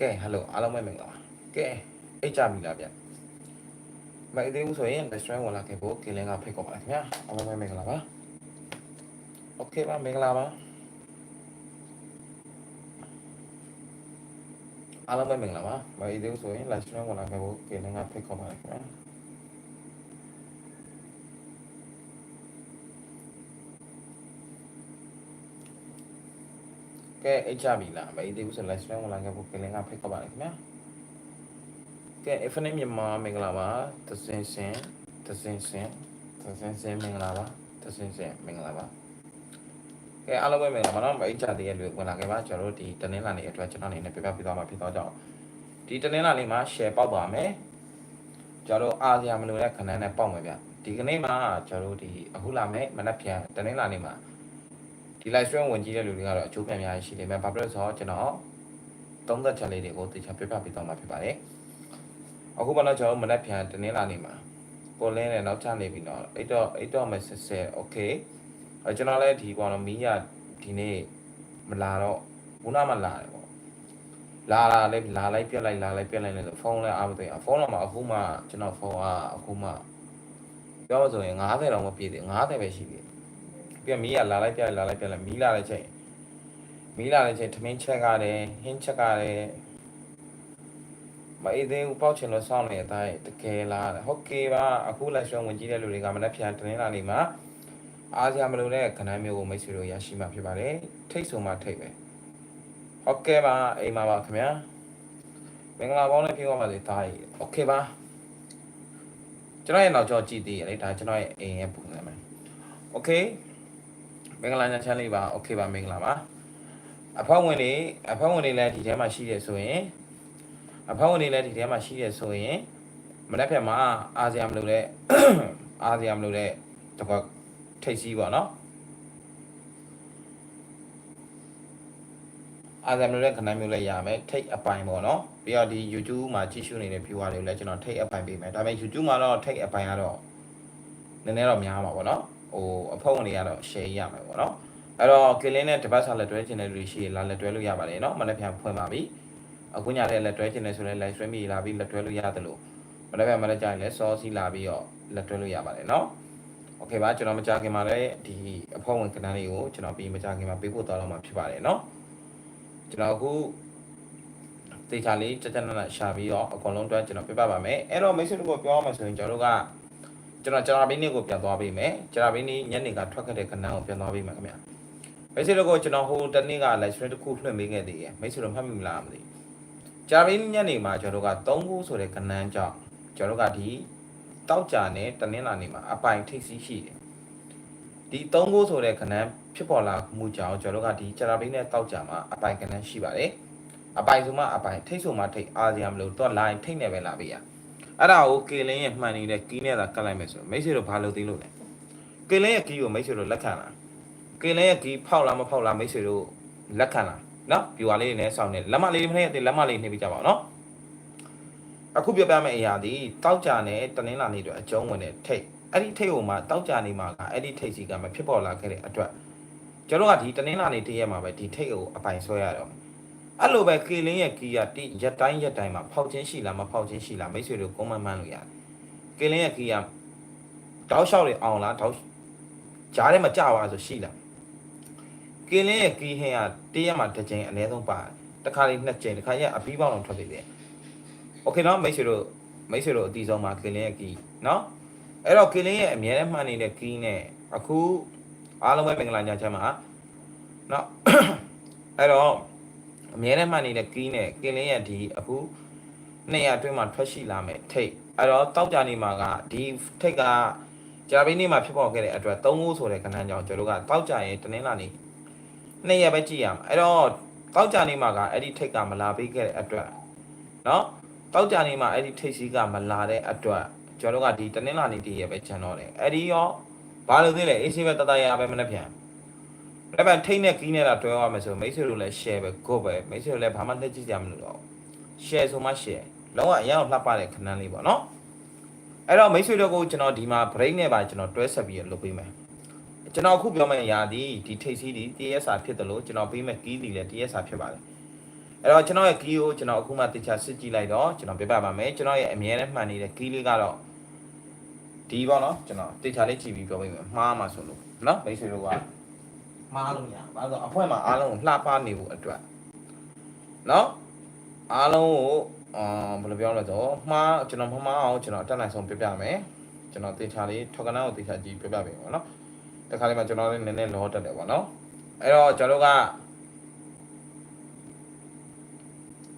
ကဲဟယ်လိုအားလုံးပဲမင်္ဂလာပါကဲအိတ်ကြပြီလားဗျမအိတ်သေးဘူးဆိုရင် restaurant ဝင်လာခဲ့ဖို့ကင်းလင်းကဖိတ်ခေါ်ပါခင်ဗျာအားလုံးပဲမင်္ဂလာပါโอเคပါမင်္ဂလာပါအားလုံးပဲမင်္ဂလာပါမအိတ်သေးဘူးဆိုရင် restaurant ဝင်လာခဲ့ဖို့ကင်းလင်းကဖိတ်ခေါ်ပါခင်ဗျာ ကဲအိတ်ကြပြီလားမအိတ်သေးဘူးဆို restaurant ဝင်လာခဲ့ဖို့ကင်းလင်းကဖိတ်ခေါ်ပါခင်ဗျာကဲ infinite မြန်မာမင်္ဂလာပါသစင်စင်သစင်စင်သစင်စင်မင်္ဂလာပါသစင်စင်မင်္ဂလာပါကဲအားလုံးပဲမင်္ဂလာပါနော်မအိတ်ချသေးရဲ့လူဝင်လာခဲ့ပါကျွန်တော်တို့ဒီတနင်္လာနေ့အတွက်ကျွန်တော်အနေနဲ့ပြပြပြသွားမှာဖြစ်တော့ကြောင်းဒီတနင်္လာနေ့မှာ share ပေါက်ပါမယ်ကျွန်တော်တို့အားစရာမလိုတဲ့ခဏနဲ့ပေါက်မယ်ဗျဒီကနေ့မှာကျွန်တော်တို့ဒီအခုလာမယ်မနက်ဖြန်တနင်္လာနေ့မှာ ဒီ live stream ဝင်ကြည့်တဲ့လူတွေကတော့အကျိုးပြန်များရှိနေမှာဘာဖြစ်လို့ဆိုတော့ကျွန်တော်သုံးသက်ချက်လေးတွေကိုတေချာပြပြပေးသွားမှာဖြစ်ပါတယ်အခုမှတော့ကျွန်တော်မနက်ဖြန်တင်းလာနေမှာပေါ်လင်းနဲ့နောက်ချနေပြီတော့အဲ့တော့အဲ့တော့မဆက်ဆက် okay ကျွန်တော်လည်းဒီပေါ်တော့မီးရဒီနေ့မလာတော့ခုနမှလာတယ်ပေါ့လာလာလိုက်လာလိုက်ပြက်လိုက်လာလိုက်ပြက်လိုက်လဲဆိုဖုန်းလည်းအားမသိအောင်ဖုန်းတော့မှအခုမှကျွန်တော်ဖုန်းအားအခုမှပြောဆိုရင်90တော့မပြည့်သေး90ပဲရှိသေးတယ် ပြီးတော့မီးရလာလိုက်ပြက်လိုက်လာလိုက်ပြက်လိုက်မီးလာတဲ့ချိန်မီးလာတဲ့ချိန်ထမင်းချက်ကတယ်ဟင်းချက်ကတယ် မအေးသေးဘူးပေါက်ချင်လို့စောင့်နေတဲ့အတိုင်းတကယ်လားဟုတ်ကဲ့ပါအခု live show ဝင်ကြည့်တဲ့လူတွေကမနက်ဖြန်တင်းလာနေမှာအားစရာမလိုတဲ့ခဏမျိုးကိုမိတ်ဆွေတို့ရရှိမှာဖြစ်ပါတယ်ထိတ်ဆုံမှထိတ်ပဲဟုတ်ကဲ့ပါအိမ်မှာပါခင်ဗျာမင်္ဂလာပေါင်းနဲ့ပြောပါစေတားကြီးโอเคပါကျွန်တော်ရဲ့နောက်ကျောကြည့်သေးတယ်လေဒါကျွန်တော်ရဲ့အိမ်ရဲ့ပုံစံပဲโอเคမ င်္ဂလာညချမ်းလေးပါโอเคပါမင်္ဂလာပါအဖေဝင်နေအဖေဝင်နေလည်းဒီထဲမှာရှိရဆိုရင် အဖောင်းအနေနဲ့ဒီထဲမှာရှိရဆိုရင်မနေ့ဖြတ်မှာအာဆီယံမလို့တဲ့ အာဆီယံမလို့တဲ့တော့ထိတ်စီးပေါ့နော်အာဆီယံမလို့တဲ့ခဏမျိုးလည်းရမယ်ထိတ်အပိုင်ပေါ့နော်ပြီးတော့ဒီ YouTube မှာကြည့်ရှုနေတဲ့ viewer တွေကိုလည်းကျွန်တော်ထိတ်အပိုင်ပေးမယ်ဒါပေမဲ့ YouTube မှာတော့ထိတ်အပိုင်ကတော့နည်းနည်းတော့များမှာပေါ့နော် ဟိုအဖောင်းအနေကတော့ share ရမယ်ပေါ့နော်အဲ့တော့ killing နဲ့တပတ်စာလက်တွဲခြင်းတဲ့လူတွေရှိရင်လာလက်တွဲလို့ရပါတယ်နော်မနေ့ဖြန်ဖွင့်ပါပြီ အခုညတဲ့လက်တွဲချင်တယ်ဆိုရင် live stream ကြီးလာပြီးလက်တွဲလို့ရတယ်လို့မနေ့ကမနေ့ကျရင်လည်းစောစီလာပြီးတော့လက်တွဲလို့ရပါတယ်เนาะโอเคပါကျွန်တော်မကြခင်မှာလည်းဒီအဖောက်ဝင်ကဏ္ဍလေးကိုကျွန်တော်ပြီးမကြခင်မှာပေးပို့သွားတော့မှာဖြစ်ပါတယ်เนาะကျွန်တော်အခုတေချာလေးကြကြနနရှာပြီးတော့အကုန်လုံးတွဲကျွန်တော်ပြပပါမယ်အဲ့တော့မိတ်ဆွေတို့ကပြောရမှာဆိုရင်ကျွန်တော်တို့က ကျွန်တော်ဂျရာဘင်းလေးကိုပြန်သွားပေးမယ်ဂျရာဘင်းလေးညနေကထွက်ခဲ့တဲ့ကဏ္ဍကိုပြန်သွားပေးမယ်ခင်ဗျာမိတ်ဆွေတို့ကကျွန်တော်ဟိုတနေ့က live stream တစ်ခုလွှင့်ပေးခဲ့သေးတယ်မိတ်ဆွေတို့မှတ်မိမလားမသိဘူးကြာပင်းညနေမှာကျွန်တော်တို့က3ခုဆိုတဲ့ကဏ္ဍကြောင့်ကျွန်တော်တို့ကဒီတောက်ကြနဲ့တနင်္လာနေ့မှာအပိုင်ထိပ်စီးရှိတယ်ဒီ3ခုဆိုတဲ့ကဏ္ဍဖြစ်ပေါ်လာမှုကြောင့်ကျွန်တော်တို့ကဒီကြာပင်းနဲ့တောက်ကြမှာအပိုင်ကဏ္ဍရှိပါတယ်အပိုင်ဆိုမှအပိုင်ထိပ်ဆိုမှထိပ်အားစရာမလိုတော့ line ထိပ်နဲ့ပဲလာပေးရ အဲ့ဒါကိုကေလင်းရဲ့မှန်နေတဲ့ကီးနဲ့သာကတ်လိုက်မယ်ဆိုမိတ်ဆွေတို့ဘာလို့သိလို့လဲကေလင်းရဲ့ကီးကိုမိတ်ဆွေတို့လက်ခံလားကေလင်းရဲ့ကီးဖောက်လားမဖောက်လားမိတ်ဆွေတို့လက်ခံလားနော် viewer လေးတွေနဲ့စောင့်နေလက်မလေးမနဲ့လက်မလေးနှိပ်ပြကြပါအောင်နော်အခုပြောပြမယ့်အရာဒီတောက်ကြနဲ့တနင်္လာနေ့အတွက်အကျုံးဝင်တဲ့ထိတ်အဲ့ဒီထိတ်ဟိုမှာတောက်ကြနေမှာကအဲ့ဒီထိတ်စီကမဖြစ်ပေါ်လာခဲ့တဲ့အတွက်ကျွန်တော်ကဒီတနင်္လာနေ့တည့်ရက်မှာပဲဒီထိတ်ကိုအပိုင်ဆွဲရတော့ အဲ့လိုပဲကေလင်းရဲ့ကီးကတိရက်တိုင်းရက်တိုင်းမှာဖောက်ချင်းရှိလားမဖောက်ချင်းရှိလားမိတ်ဆွေတို့ကွန်မန့်မှန်းလို့ရတယ်ကေလင်းရဲ့ကီးကတောက်လျှောက်တွေအောင်လားတောက်ကြားထဲမှာကြာသွားဆိုရှိလား ကင်းလင်းရဲ့ကီးဟင်းကတရက်မှာတစ်ကြိမ်အနည်းဆုံးပါတယ်တစ်ခါလေးနှစ်ကြိမ်တစ်ခါရက်အပြီးပေါင်းအောင်ထွက်သေးတယ်โอเคနော်မိတ်ဆွေတို့မိတ်ဆွေတို့အတီးဆုံးမှာကင်းလင်းရဲ့ကီးနော်အဲ့တော့ကင်းလင်းရဲ့အမြဲတမ်းမှန်နေတဲ့ကီးနဲ့အခုအားလုံးပဲမင်္ဂလာညချမ်းပါနော်အဲ့တော့ အမြဲတမ်းမှန်နေတဲ့ကီးနဲ့ကင်းလင်းရဲ့ဒီအခု200အတွင်းမှာထွက်ရှိလာမယ်ထိတ်အဲ့တော့တောက်ကြနေမှာကဒီထိတ်ကကြာပင်းနေ့မှာဖြစ်ပေါ်ခဲ့တဲ့အတွက်3ခုဆိုတဲ့ကဏ္ဍကြောင့်ကျွန်တော်တို့ကတောက်ကြရင်တနင်္လာနေ့ နှစ်ရက်ပဲကြည့်ရမှာအဲ့တော့တောက်ကြနေမှာကအဲ့ဒီထိတ်ကမလာပေးခဲ့တဲ့အတွက်เนาะတောက်ကြနေမှာအဲ့ဒီထိတ်စီးကမလာတဲ့အတွက်ကျွန်တော်တို့ကဒီတနင်္လာနေ့တည်းရက်ပဲခြံတော့တယ်အဲ့ဒီရောဘာလို့သေးလဲအေးဆေးပဲတတရပဲမနှက်ပြန် အဲ့ဘာထိတ်နဲ့ကီးနဲ့တာတွဲရမယ်ဆိုမိတ်ဆွေတို့လည်း share ပဲ go ပဲမိတ်ဆွေတို့လည်းဘာမှလက်ကြည့်ကြမလို့တော့ share ဆိုမှ share လုံးဝအရင်လှပတဲ့ခဏလေးပေါ့နော်အဲ့တော့မိတ်ဆွေတို့ကိုကျွန်တော်ဒီမှာ break နဲ့ပါကျွန်တော်တွဲဆက်ပြီးလုပ်ပေးမယ်ကျွန်တော်အခုပြောမယ့်အရာဒီဒီထိတ်စီးဒီ TSR ဖြစ်တယ်လို့ကျွန်တော်ပေးမဲ့ key ဒီလည်း TSR ဖြစ်ပါတယ်အဲ့တော့ကျွန်တော်ရဲ့ key ကိုကျွန်တော်အခုမှတခြားစစ်ကြည့်လိုက်တော့ကျွန်တော်ပြပြပါမယ်ကျွန်တော်ရဲ့အမြဲတမ်းမှန်နေတဲ့ key လေးကတော့ဒီပေါ့နော်ကျွန်တော်တခြားလေးကြည့်ပြီးပြောပေးမယ်မှားမှာဆိုလို့နော်မိတ်ဆွေတို့က မှားလို့မရဘာလို့အဖွဲမှာအားလုံးကိုလှပနေဖို့အတွက်နော်အားလုံးကိုအာဘယ်လိုပြောလဲဆိုမှားကျွန်တော်မမှားအောင်ကျွန်တော်အတက်နိုင်ဆုံးပြပြမယ်ကျွန်တော်တခြားလေးထောက်ကနန်းကိုတခြားကြည့်ပြပြပေးပါနော်တခါလေးမှကျွန်တော်လည်းနည်းနည်းလောတက်တယ်ပေါ့နော်အဲ့တော့ကျွန်တော်တို့က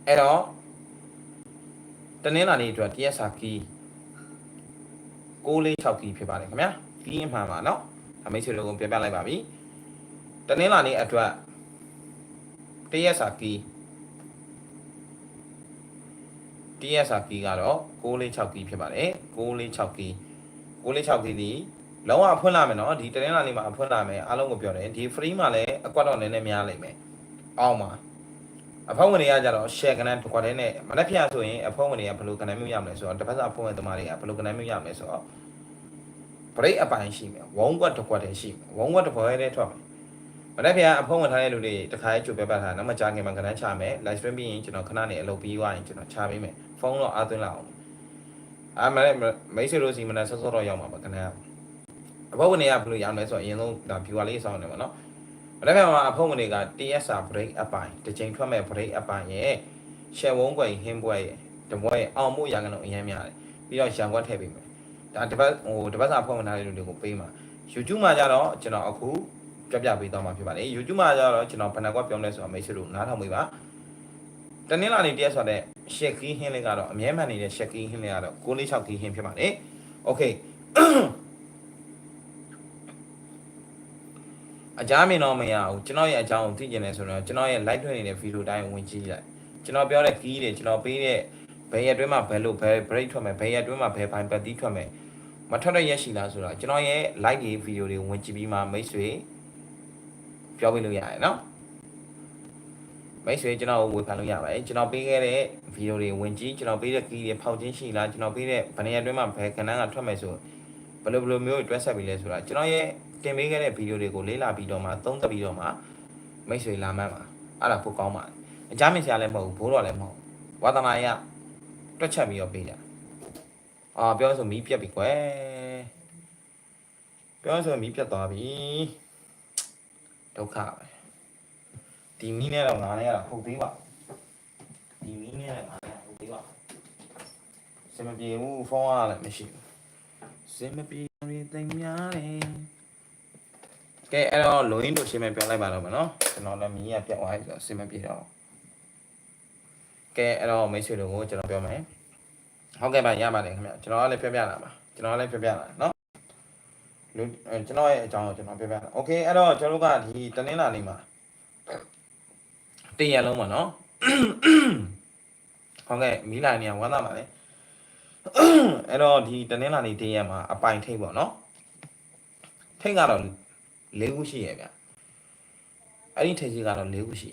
အဲ့တော့တနင်္လာနေ့အတွက် TSR key 646 key ဖြစ်ပါတယ်ခင်ဗျာ key အမှန်ပါနော်အမိတ်ဆွေတို့ကိုပြပြလိုက်ပါပြီ တနင်္လာနေ့အတွက် TSR key TSR key ကတော့646 key ဖြစ်ပါတယ်646 key 646 key ဒီလုံးဝအဖွင့်လာမယ်နော်ဒီတရင်လာလေးမှာအဖွင့်လာမယ်အားလုံးကိုပြောတယ်ဒီ free မှာလည်းအကွက်တော့နည်းနည်းများလိမ့်မယ်အောက်မှာအဖောက်ဝင်တွေကကြတော့ share ကနန်းတစ်ခွက်တည်းနဲ့မနေ့ဖြာဆိုရင်အဖောက်ဝင်တွေကဘယ်လိုကနန်းမျိုးရမလဲဆိုတော့တစ်ဖက်စာအဖောက်ဝင်သမားတွေကဘယ်လိုကနန်းမျိုးရမလဲဆိုတော့ break အပိုင်းရှိမယ်ဝုံကွက်တစ်ခွက်တည်းရှိမယ်ဝုံကွက်တစ်ခွက်တည်းထွက်မယ် မနေ့ဖြာအဖောက်ဝင်ထားတဲ့လူတွေတခါကြိုပြပတ်ထားနောက်မှကြာခင်မှာကနန်းချမယ် live stream ပြီးရင်ကျွန်တော်ခဏနေအလုပ်ပြီးသွားရင်ကျွန်တော်ချပေးမယ်ဖုန်းတော့အားသွင်းလောက်အောင်အာမနေ့မိတ်ဆွေတို့စီမနေ့ဆော့ဆော့တော့ရောက်မှာပါကနန်းအဖုတ်ဝင်တွေကဘယ်လိုရအောင်လဲဆိုတော့အရင်ဆုံးဒါ viewer လေးစောင်းနေပါတော့။အဲ့ဒါမှအဖုတ်ဝင်တွေက TSR break အပိုင်းတစ်ချိန်ထွက်မဲ့ break အပိုင်းရဲ့ share ဝုန်းကွယ်ဟင်းပွဲရဲ့တပွဲရဲ့အောင်မှုရကလုံးအရင်များတယ်။ပြီးတော့ရန်ကွက်ထည့်ပေးမယ်။ဒါတစ်ပတ်ဟိုတစ်ပတ်စာဖုတ်ဝင်ထားတဲ့လူတွေကိုပေးမှာ YouTube မှာကြတော့ကျွန်တော်အခု ပြပြပေးသွားမှာဖြစ်ပါတယ်။ YouTube မှာကြတော့ကျွန်တော်ဘယ်နှကွက်ပြောင်းလဲဆိုတော့မိတ်ဆွေတို့နားထောင်ပေးပါ။တနင်္လာနေ့တရက်ဆိုတဲ့ share key ဟင်းလေးကတော့အမြဲမှန်နေတဲ့ share key ဟင်းလေးကတော့646 key ဟင်းဖြစ်ပါတယ်။ Okay အကြမ်းမြင်တော့မရဘူးကျွန်တော်ရဲ့အကြောင်းကိုသိကျင်တယ်ဆိုတော့ကျွန်တော်ရဲ့ live ထွင်နေတဲ့ video တိုင်းဝင်ကြည့်လိုက်ကျွန်တော်ပြောတဲ့ key တွေကျွန်တော်ပေးတဲ့ဘယ်ရက်အတွင်းမှာဘယ်လိုဘယ် break ထွက်မယ်ဘယ်ရက်အတွင်းမှာဘယ်ဘိုင်ပတ်တီးထွက်မယ်မထွက်တဲ့ရက်ရှိလားဆိုတော့ကျွန်တော်ရဲ့ live တွေ video တွေဝင်ကြည့်ပြီးမှမိတ်ဆွေ ပြောပြလို့ရတယ်နော်မိတ်ဆွေကျွန်တော်ဝေဖန်လို့ရပါတယ်ကျွန်တော်ပေးခဲ့တဲ့ video တွေဝင်ကြည့်ကျွန်တော်ပေးတဲ့ key တွေဖောက်ချင်းရှိလားကျွန်တော်ပေးတဲ့ဘယ်နေရာအတွင်းမှာဘယ်ကဏ္ဍကထွက်မယ်ဆိုဘယ်လိုဘယ်လိုမျိုးတွဲဆက်ပြီးလဲဆိုတာကျွန်တော်ရဲ့တင်ပေးခဲ့တဲ့ဗီဒီယိုတွေကိုလေ့လာပြီးတော့မှသုံးသပ်ပြီးတော့မှမိတ်ဆွေလာမှန်းပါအဲ့ဒါပိုကောင်းပါတယ်အကြမ်းမြင်စရာလည်းမဟုတ်ဘူးဘိုးတော်လည်းမဟုတ်ဘူးဝါသနာရတွက်ချက်ပြီးတော့ပေးကြအာပြောဆိုမီးပြက်ပြီကွယ်ပြောဆိုမီးပြက်သွားပြီ ဒုက္ခပဲဒီမီးနဲ့တော့ငါနဲ့ကတော့ဟုတ်သေးပါဒီမီးနဲ့ငါနဲ့ဟုတ်သေးပါစမပြေဘူးဖုန်းရလည်းမရှိဘူးစမပြေရင်တိမ်များတယ်ကဲအဲ့တော့လိုရင်းတို့ရှင်းမပြောလိုက်ပါတော့မနော်ကျွန်တော်လည်းမီးရပြတ်သွားပြီဆိုတော့ရှင်းမပြေတော့ကဲအဲ့တော့မိတ်ဆွေတို့ကိုကျွန်တော်ပြောမယ်ဟုတ်ကဲ့ပါရပါတယ်ခင်ဗျကျွန်တော်ကလည်းပြပြလာပါကျွန်တော်ကလည်းပြပြလာနော် လူကျွန်တော်ရဲ့အကြောင်းကိုကျွန်တော်ပြပြလာโอเคအဲ့တော့ကျွန်တော်တို့ကဒီတနင်္လာနေ့မှာတင်ရလုံးပါနော်ဟုတ်ကဲ့မီးလာနေရဝမ်းသာပါလေအဲ့တော့ဒီတနင်္လာနေ့တင်ရမှာအပိုင်ထိတ်ပေါ့နော်ထိတ်ကတော့ ၄ခုရှိရဲ့ဗျအဲ့ဒီထိပ်ကြီးကတော့၄ခုရှိ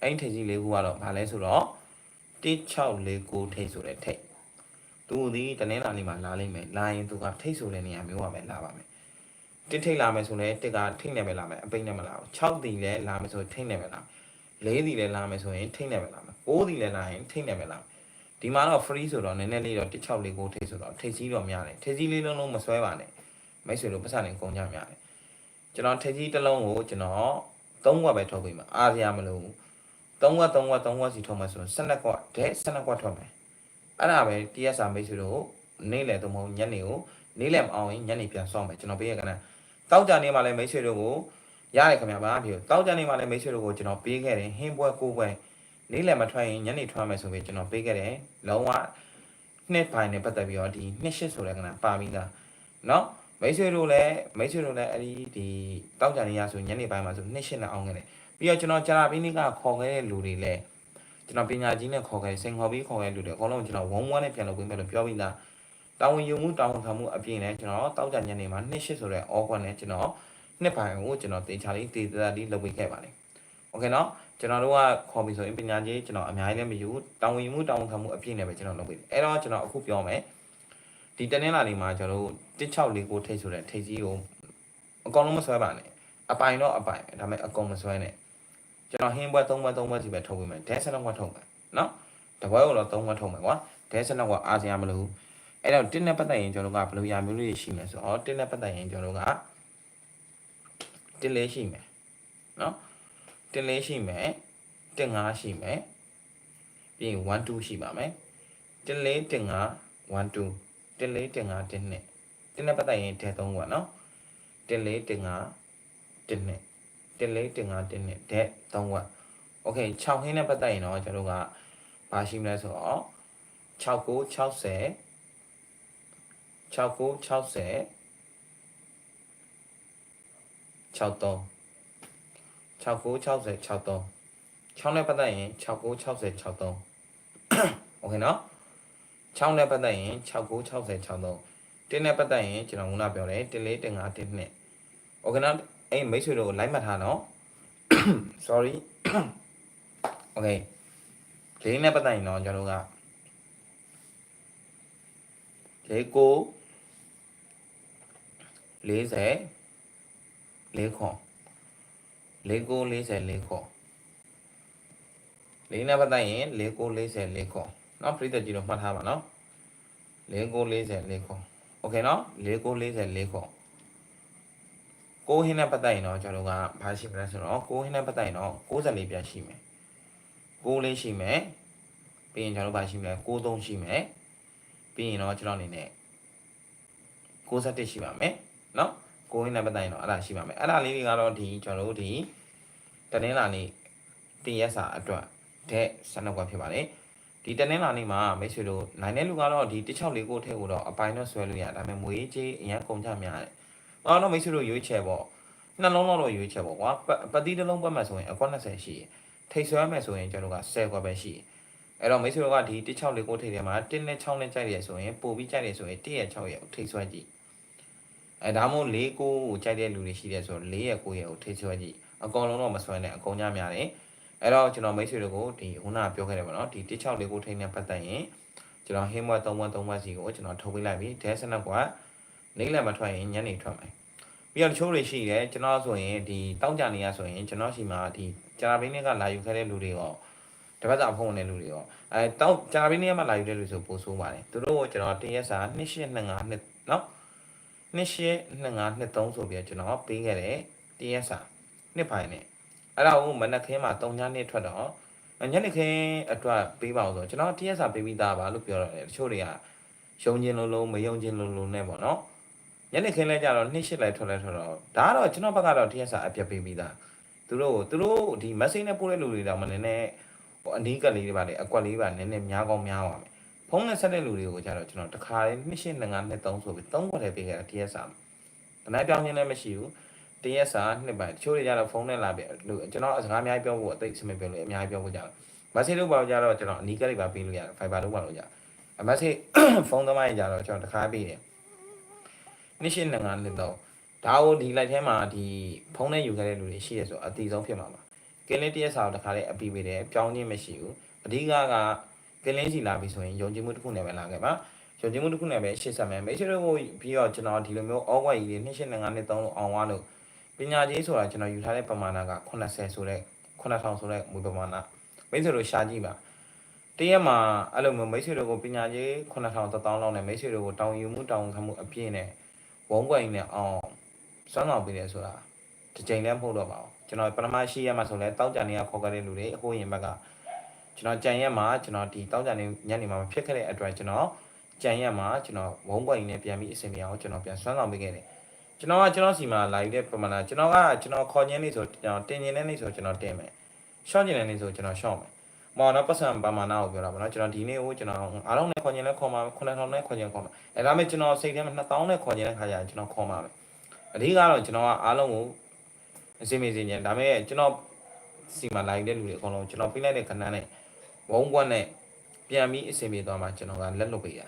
အဲ့ဒီထိပ်ကြီး၄ခုကတော့ဘာလဲဆိုတော့1649ထိပ်ဆိုတဲ့ထိပ်သူဒီတနင်္လာနေ့မှာလာလိမ့်မယ်လာရင်သူကထိပ်ဆိုတဲ့နေရာမျိုးပါပဲလာပါမယ် တစ်ထိပ်လာမယ်ဆိုလည်းတစ်ကထိပ်နဲ့ပဲလာမယ်အပိတ်နဲ့မလာဘူး6တီလည်းလာမယ်ဆိုထိပ်နဲ့ပဲလာမယ်4တီလည်းလာမယ်ဆိုရင်ထိပ်နဲ့ပဲလာမယ်9တီလည်းလာရင်ထိပ်နဲ့ပဲလာမယ်ဒီမှာတော့ free ဆိုတော့နည်းနည်းလေးတော့1649ထိပ်ဆိုတော့ထိပ်ကြီးတော့များတယ်ထိပ်ကြီးလေးလုံးလုံးမဆွဲပါနဲ့မိတ်ဆွေတို့ပတ်စံနေကုန်ကြများတယ်ကျွန်တော်ထက်ကြီးတစ်လုံးကိုကျွန်တော်၃ခွက်ပဲထုတ်ပေးမှာအားရမလို့၃ခွက်၃ခွက်၃ခွက်စီထုတ်မှဆို12ခွက်ဒဲ12ခွက်ထုတ်မယ်အဲ့ဒါပဲ TSR မိတ်ဆွေတို့နေ့လယ်သုံးမဟုတ်ညနေကိုနေ့လယ်မအောင်ရင်ညနေပြန်ဆောင်းမယ်ကျွန်တော်ပေးရကန တောက်ကြနေမှာလည်းမိတ်ဆွေတို့ကိုရတယ်ခင်ဗျာဗျာပြီးတောက်ကြနေမှာလည်းမိတ်ဆွေတို့ကိုကျွန်တော်ပေးခဲ့တယ်ဟင်းပွဲကိုပွဲနေ့လယ်မထွက်ရင်ညနေထွက်မယ်ဆိုပြီးကျွန်တော်ပေးခဲ့တယ်လုံးဝနှစ်ပိုင်းနဲ့ပတ်သက်ပြီးတော့ဒီနှစ်ရှစ်ဆိုတဲ့ကနပါပြီးသားเนาะ မိတ်ဆွေတို့လည်းမိတ်ဆွေတို့လည်းအဲ့ဒီဒီတောက်ကြနေရဆိုညနေပိုင်းမှာဆိုနှစ်ရှင်းနဲ့အောင်ခဲ့တယ်ပြီးတော့ကျွန်တော်ကြာလာပြီးနေ့ကခေါ်ခဲ့တဲ့လူတွေလည်းကျွန်တော်ပညာကြီးနဲ့ခေါ်ခဲ့စင်ခေါ်ပြီးခေါ်ခဲ့လူတွေအကုန်လုံးကျွန်တော်ဝုံဝမ်းနဲ့ပြန်လုပ်ပေးမယ်လို့ပြောပြီးသား တာဝန်ယူမှုတာဝန်ခံမှုအပြင်လည်းကျွန်တော်တောက်ကြညနေမှာနှစ်ရှစ်ဆိုတဲ့ awkward နဲ့ကျွန်တော်နှစ်ပိုင်းကိုကျွန်တော်တင်ချလေးတည်တတ်လေးလုပ်ပေးခဲ့ပါတယ်။ Okay နော်ကျွန်တော်တို့ကခေါ်ပြီဆိုရင်ပညာကြီးကျွန်တော်အများကြီးလည်းမယူတာဝန်ယူမှုတာဝန်ခံမှုအပြည့်နဲ့ပဲကျွန်တော်လုပ်ပေးတယ်။အဲတော့ကျွန်တော်အခုပြောမယ်ဒီတနင်္လာနေ့မှာကျွန်တော်တို့1649ထိတ်ဆိုတဲ့ထိတ်ကြီးကိုအကောင်လုံးမဆွဲပါနဲ့အပိုင်တော့အပိုင်ဒါပေမဲ့အကောင်မဆွဲနဲ့ကျွန်တော်ဟင်းဘွက်၃ဘွက်၃ဘွက်စီပဲထုတ်ပေးမယ်ဒဲဆနောက်ကထုတ်မယ်နော်တပွဲကိုတော့၃ဘွက်ထုတ်မယ်ကွာဒဲဆနောက်ကအာဆီယံမလို့ဘူး အဲ့တော့တင်းနဲ့ပတ်သက်ရင်ကျွန်တော်တို့ကဘယ်လိုရာမျိုးလေးရှိမလဲဆိုတော့တင်းနဲ့ပတ်သက်ရင်ကျွန်တော်တို့ကတင်းလေးရှိမယ်နော်တင်းလေးရှိမယ်တင်းငါးရှိမယ်ပြီးရင်1 2ရှိပါမယ်တင်းလေးတင်းငါး1 2တင်းလေးတင်းငါးတင်းနဲ့တင်းနဲ့ပတ်သက်ရင်ထဲသုံးကွာနော်တင်းလေးတင်းငါးတင်းနဲ့တင်းလေးတင်းငါးတင်းနဲ့တဲ့သုံးကွာโอเค6ဟင်းနဲ့ပတ်သက်ရင်တော့ကျွန်တော်တို့ကဘာရှိမလဲဆိုတော့6 9 60 69 60 63 69 60 63 6နဲ့ပတ်သက်ရင်69 60 63 Okay နော်6နဲ့ပတ်သက်ရင်69 60 63တင်းနဲ့ပတ်သက်ရင်ကျွန်တော်ခုနပြောတယ်တင်းလေးတင်းငါတင်းနှစ် Okay နော်အဲ့မိတ်ဆွေတို့လိုက်မှတ်ထားနော် sorry okay လေးနဲ့ပတ်သက်ရင်တော့ကျွန်တော်တို့ကလေးကို 40 4ခွန်4ကို40 4ခွန်လေးနဲ့ပတ်သက်ရင်4ကို40 4ခွန်เนาะပြည့်တဲ့ကြီးတော့မှတ်ထားပါเนาะ4ကို40 4ခွန်โอเคเนาะ4ကို40 4ခွန်ကိုဟင်းနဲ့ပတ်သက်ရင်တော့ကျွန်တော်တို့ကဘာရှိမလဲဆိုတော့ကိုဟင်းနဲ့ပတ်သက်ရင်တော့64ပြန်ရှိမယ်6လေးရှိမယ်ပြီးရင်ကျွန်တော်တို့ဘာရှိမလဲ63ရှိမယ်ပြီးရင်တော့ကျွန်တော်အနေနဲ့61ရှိပါမယ် နော်ကိုရင်းနဲ့ပတ်သက်ရင်တော့အဲ့ဒါရှိပါမယ်အဲ့ဒါလေးတွေကတော့ဒီကျွန်တော်တို့ဒီတနင်္လာနေ့တင်ရက်စာအတွက်တဲ့ဆန်တော့ဖြစ်ပါတယ်ဒီတနင်္လာနေ့မှာမိတ်ဆွေတို့နိုင်တဲ့လူကတော့ဒီတစ်ချောက်လေးကိုထည့်ကိုတော့အပိုင်းတော့ဆွဲလို့ရဒါပေမဲ့မွေးကြီးအရင်ကုန်ကြများတယ်။အော်တော့မိတ်ဆွေတို့ရွေးချယ်ပေါ့နှလုံးလောက်တော့ရွေးချယ်ပေါ့ကွာပတိတစ်လုံးပတ်မှဆိုရင်အကွက်20ရှိတယ်။ထိတ်ဆွဲမယ်ဆိုရင်ကျွန်တော်က10ကွက်ပဲရှိတယ်။အဲ့တော့မိတ်ဆွေတို့ကဒီတစ်ချောက်လေးကိုထည့်တယ်မှာ1နဲ့6နဲ့ကြိုက်ရဆိုရင်ပို့ပြီးကြိုက်ရဆိုရင်1ရဲ့6ရဲ့ထိတ်ဆွဲကြည့် အဲဒါမှမဟုတ်4ကိုကြိုက်တဲ့လူတွေရှိတယ်ဆိုတော့4ရဲ့9ရဲ့ကိုထိတ်ဆွဲကြည့်။အကောင်လုံးတော့မဆွဲနဲ့အကောင်ကြများတယ်။အဲ့တော့ကျွန်တော်မိတ်ဆွေတို့ကိုဒီခုနကပြောခဲ့တယ်ပေါ့နော်ဒီ164ကိုထိန်းနဲ့ပတ်သက်ရင်ကျွန်တော်ဟင်းမွဲ3မွဲ3မွဲစီကိုကျွန်တော်ထုတ်ပေးလိုက်ပြီဒဲစနက်ကနေ့လည်းမထွက်ရင်ညနေထွက်မယ်ပြီးတော့တချို့တွေရှိတယ်ကျွန်တော်ဆိုရင်ဒီတောင်းကြနေရဆိုရင်ကျွန်တော်ရှိမှာဒီကြာဘင်းတွေကလာယူခဲ့တဲ့လူတွေရောတပတ်စာဖုံးတဲ့လူတွေရောအဲတောင်းကြာဘင်းတွေကမှလာယူတဲ့လူဆိုပို့ဆိုးပါတယ်သူတို့ကကျွန်တော်တရက်စာ2825နှစ်နော် 2825နှစ်3ဆိုပြီးကျွန်တော်ပေးခဲ့တယ်တရက်စာနှစ်ပိုင်းနဲ့အဲ့ဒါကိုမနက်ခင်းမှာ3ညနေထွက်တော့ညနေခင်းအတွက်ပေးပါဦးဆိုကျွန်တော်တရက်စာပေးပြီးသားပါလို့ပြောရတယ်တချို့တွေကယုံကျင်လုံးလုံးမယုံကျင်လုံးလုံးနဲ့ပေါ့နော်ညနေခင်းလဲကြတော့နှစ်ရှစ်လိုက်ထွက်လဲထွက်တော့ဒါကတော့ကျွန်တော်ဘက်ကတော့တရက်စာအပြတ်ပေးပြီးသားသူတို့သူတို့ဒီ message နဲ့ပို့တဲ့လူတွေတော့မနည်းနည်းဟိုအနီးကပ်လေးတွေပါလေအကွက်လေးပါနည်းနည်းများကောင်းများပါမယ် ဖုန်းနဲ့ဆက်တဲ့လူတွေကိုကြတော့ကျွန်တော်တခါလေးနှစ်ရှစ်နှစ်ငါးနှစ်သုံးဆိုပြီးသုံးခွက်ထဲပေးခဲ့တာတရက်စာတနက်ပြောင်းခြင်းလည်းမရှိဘူးတရက်စာနှစ်ပိုင်းတချို့တွေကြတော့ဖုန်းနဲ့လာပြီလူကျွန်တော်စကားအများကြီးပြောဖို့အသိစမပြောလို့အများကြီးပြောဖို့ကြတယ်မက်ဆေ့လို့ပါကြတော့ကျွန်တော်အနီးကပ်လေးပါပေးလို့ရတယ် Viber လို့ပါလို့ရတယ်အမက်ဆေ့ဖုန်းသမားကြီးကြတော့ကျွန်တော်တခါပေးတယ်နှစ်ရှင်းနှစ်ငါးနှစ်တော့ဒါကိုဒီလိုက်ထဲမှာဒီဖုန်းနဲ့ယူခဲ့တဲ့လူတွေရှိရဆိုအတီဆုံးဖြစ်မှာပါကင်းလင်းတရက်စာကိုတခါလေးအပီးပေးတယ်ပြောင်းခြင်းမရှိဘူးအဓိကက ကင်းလင်းစီလာပြီဆိုရင်ယုံကြည်မှုတစ်ခုနဲ့ပဲလာခဲ့ပါယုံကြည်မှုတစ်ခုနဲ့ပဲရှေ့ဆက်မယ်မိတ်ဆွေတို့ကိုပြီးတော့ကျွန်တော်ဒီလိုမျိုးအောကွက်ကြီးတွေနှစ်ရှင်းနှစ်ငါးနှစ်သုံးလို့အောင်သွားလို့ပညာကြီးဆိုတာကျွန်တော်ယူထားတဲ့ပမာဏက80ဆိုတဲ့9000ဆိုတဲ့မူပမာဏမိတ်ဆွေတို့ရှာကြည့်ပါတရက်မှာအဲ့လိုမျိုးမိတ်ဆွေတို့ကိုပညာကြီး9000 1000လောက်နဲ့မိတ်ဆွေတို့ကိုတောင်းယူမှုတောင်းခံမှုအပြည့်နဲ့ဝုန်းကွက်ကြီးနဲ့အောင်စွမ်းဆောင်ပေးတယ်ဆိုတာတစ်ချိန်လည်းမဟုတ်တော့ပါဘူးကျွန်တော်ပထမရှိရမှာဆိုလဲတောက်ကြနေရခေါ်ကြတဲ့လူတွေအဟိုးရင်ဘက်က ကျွန်တော်ကြံရက်မှာကျွန်တော်ဒီတောက်ကြနေညနေမှာမဖြစ်ခဲ့တဲ့အတွက်ကျွန်တော်ကြံရက်မှာကျွန်တော်ဝုန်းကွက်ကြီးနဲ့ပြန်ပြီးအစီအမံအောင်ကျွန်တော်ပြန်စွမ်းဆောင်ပေးခဲ့တယ်ကျွန်တော်ကကျွန်တော်စီမှာလာယူတဲ့ပမာဏကျွန်တော်ကကျွန်တော်ခေါ်ညင်းနေဆိုကျွန်တော်တင်ညင်းနေနေဆိုကျွန်တော်တင်မယ်ရှော့ညင်းနေနေဆိုကျွန်တော်ရှော့မယ်မော်တော့ပတ်စံပမာဏကိုပြောတာပေါ့နော်ကျွန်တော်ဒီနေ့ကိုကျွန်တော်အားလုံးနဲ့ခေါ်ညင်းလဲခေါ်မှာ9000နဲ့ခေါ်ညင်းခေါ်မှာအဲဒါမဲ့ကျွန်တော်စိတ်ထဲမှာ2000နဲ့ခေါ်ညင်းတဲ့ခါကျရင်ကျွန်တော်ခေါ်မှာပဲအဓိကတော့ကျွန်တော်ကအားလုံးကိုအစီအမံစီညင်ဒါမဲ့ကျွန်တော်စီမှာလာယူတဲ့လူတွေအကုန်လုံးကျွန်တော်ပြလိုက်တဲ့ခဏနဲ့ ဝုန်းကွက်နဲ့ပြန်ပြီးအစီအမံသွားမှာကျွန်တော်ကလက်လွတ်ပေးရ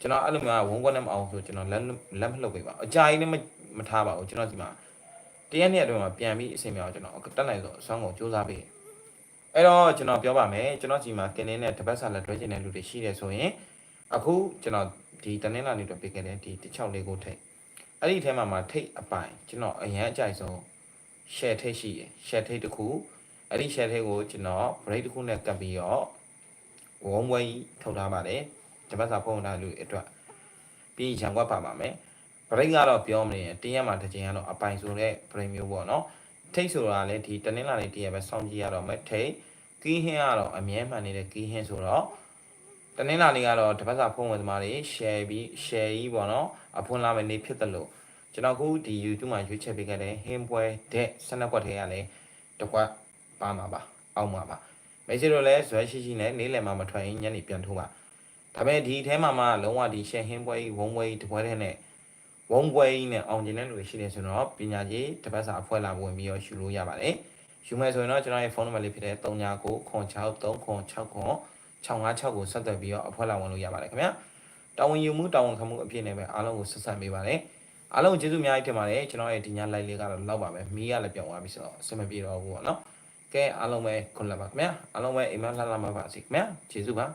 ကျွန်တော်အဲ့လိုမျိုးဝုန်းကွက်နဲ့မအောင်ဆိုကျွန်တော်လက်လက်မလှုပ်ပေးပါအကြာကြီးလည်းမထားပါဘူးကျွန်တော်ဒီမှာတရက်နေ့အတွင်းမှာပြန်ပြီးအစီအမံအောင်ကျွန်တော်တက်နိုင်ဆိုအစွမ်းကုန်စူးစမ်းပေးအဲ့တော့ကျွန်တော်ပြောပါမယ်ကျွန်တော်ဒီမှာကင်းင်းနဲ့တပတ်စာလက်တွဲကျင်တဲ့လူတွေရှိတယ်ဆိုရင်အခုကျွန်တော်ဒီတနင်္လာနေ့တော့ပေးခဲ့တဲ့ဒီ16လေးကိုထိတ်အဲ့ဒီထဲမှာမှာထိတ်အပိုင်ကျွန်တော်အရင်အကြိုက်ဆုံး share ထိတ်ရှိရယ် share ထိတ်တစ်ခု အဲ့ဒီ share ထိတ်ကိုကျွန်တော် break တစ်ခုနဲ့ကပ်ပြီးတော့ဝုံးဝဲကြီးထုတ်ထားပါတယ်တပတ်စာဖုန်းထားလူတွေအတွက်ပြီးရံကွက်ပါပါမယ် break ကတော့ပြောမနေရင်တင်းရမှာတစ်ချိန်ကတော့အပိုင်ဆိုတဲ့ break မျိုးပေါ့နော်ထိတ်ဆိုတာလည်းဒီတနင်္လာနေ့တည့်ရပဲစောင့်ကြည့်ရတော့မယ်ထိတ်ကီးဟင်းကတော့အမြဲမှန်နေတဲ့ကီးဟင်းဆိုတော့တနင်္လာနေ့ကတော့တပတ်စာဖုန်းဝင်သမားတွေ share ပြီး share ကြီးပေါ့နော်အဖွင့်လာမယ့်နေ့ဖြစ်တယ်လို့ကျွန်တော်ခုဒီ YouTube မှာရွေးချယ်ပေးခဲ့တဲ့ဟင်းပွဲတဲ့12ကွက်ထဲကလည်းတစ်ကွက် ပါမှာပါအောက်မှာပါမိတ်ဆွေတို့လည်းဇွဲရှိရှိနဲ့နေ့လယ်မှာမထွက်ရင်ညနေပြန်ထိုးပါဒါပေမဲ့ဒီထဲမှာမှလုံးဝဒီ share ဟင်းပွဲကြီးဝုံပွဲကြီးတစ်ပွဲတည်းနဲ့ဝုံပွဲကြီးနဲ့အောင်ကျင်တဲ့လူတွေရှိတယ်ဆိုတော့ပညာကြီးတပတ်စာအဖွဲလာဝင်ပြီးတော့ယူလို့ရပါတယ်ယူမယ်ဆိုရင်တော့ကျွန်တော်ရဲ့ဖုန်းနံပါတ်လေးဖြစ်တဲ့39936369 656ကိုဆက်သွယ်ပြီးတော့အဖွဲလာဝင်လို့ရပါတယ်ခင်ဗျာတာဝန်ယူမှုတာဝန်ခံမှုအပြည့်နဲ့ပဲအားလုံးကိုဆက်ဆံပေးပါတယ်အားလုံးကိုကျေးဇူးအများကြီးတင်ပါတယ်ကျွန်တော်ရဲ့ဒီည live လေးကတော့လောက်ပါပဲမီးကလည်းပြောင်းသွားပြီဆိုတော့အဆင်မပြေတော့ဘူးပေါ့နော် ကဲအားလုံးပဲခွန်လာပါခင်ဗျာအားလုံးပဲအိမ်မလှလှမှာပါစေခင်ဗျာကျေးဇူးပါ